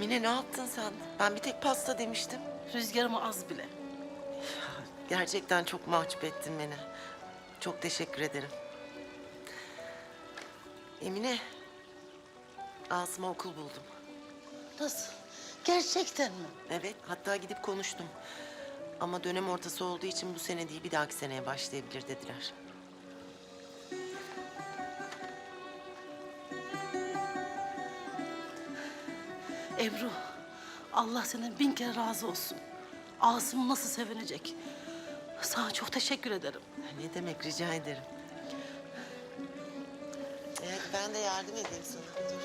Emine ne yaptın sen? Ben bir tek pasta demiştim. Rüzgarıma az bile. Gerçekten çok mahcup ettin beni. Çok teşekkür ederim. Emine, Asım'a okul buldum. Nasıl? Gerçekten mi? Evet, hatta gidip konuştum. Ama dönem ortası olduğu için bu sene değil, bir dahaki seneye başlayabilir dediler. Ebru, Allah senden bin kere razı olsun. Asım nasıl sevinecek? Sana çok teşekkür ederim. Ne demek, rica ederim. Evet, ben de yardım edeyim sana. Dur.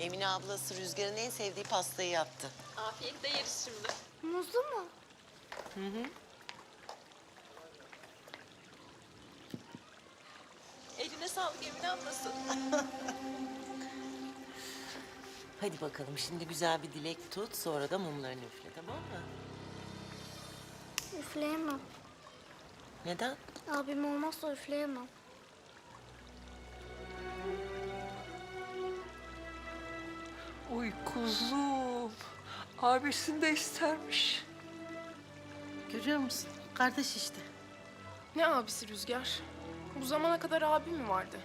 Emine ablası Rüzgar'ın en sevdiği pastayı yaptı. Afiyetle yeriz şimdi. Muzlu mu? Eline sağlık Emine ablası. Hadi bakalım şimdi güzel bir dilek tut sonra da mumlarını üfle tamam mı? Üfleyemem. Neden? Abim olmazsa üfleyemem. Uy kuzum. Abisini de istermiş. Görüyor musun? Kardeş işte. Ne abisi Rüzgar? Bu zamana kadar abi mi vardı?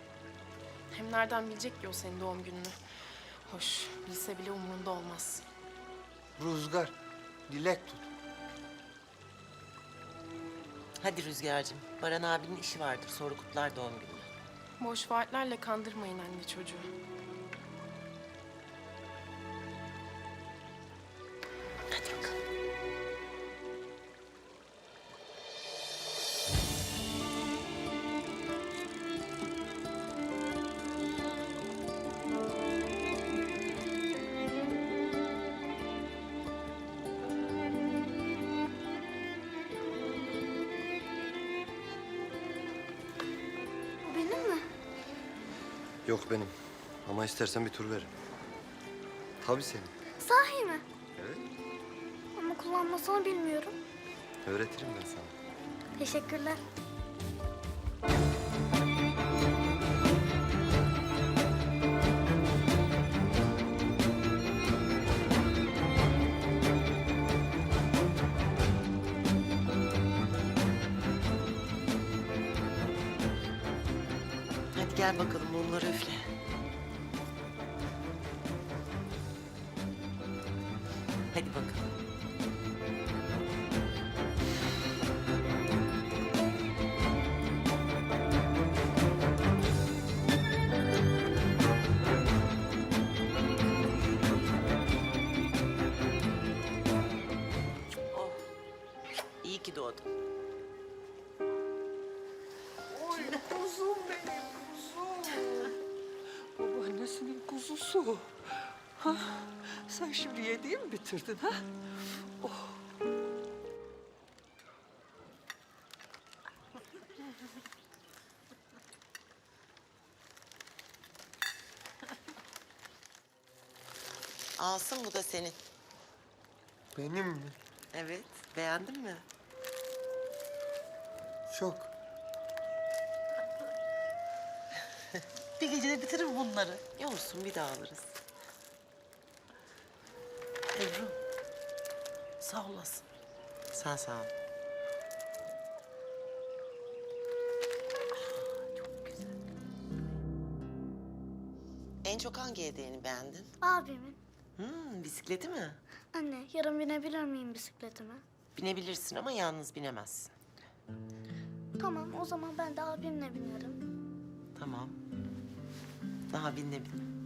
Hem nereden bilecek ki o senin doğum gününü? Hoş, bilse bile umurunda olmaz. Rüzgar, dilek tut. Hadi Rüzgar'cığım. Baran abinin işi vardır sonra kutlar doğum gününü. Boş vaatlerle kandırmayın anne çocuğu. Hadi bakalım. Yok benim. Ama istersen bir tur veririm. Tabii senin. Sahi mi? Evet. Ama kullanmasını bilmiyorum. Öğretirim ben sana. Teşekkürler. Hadi gel bakalım mumları üfle. Hadi bakalım. Oh. İyi ki doğdun. Kuzum benim kuzum. Babaannesinin kuzusu. Ha, sen şimdi yediği mi bitirdin ha? Oh. Alsın bu da senin. Benim mi? Evet, beğendin mi? Çok. Bir gecede bitiririm bunları. Olsun bir daha alırız. Ebru, sağ olasın. Sen sağ ol. Çok güzel. En çok hangi hediyeni beğendin? Abimin. Hmm, bisikleti mi? Anne, yarın binebilir miyim bisikletime? Binebilirsin ama yalnız binemezsin. Tamam, o zaman ben de abimle binerim. Tamam. Daha bin.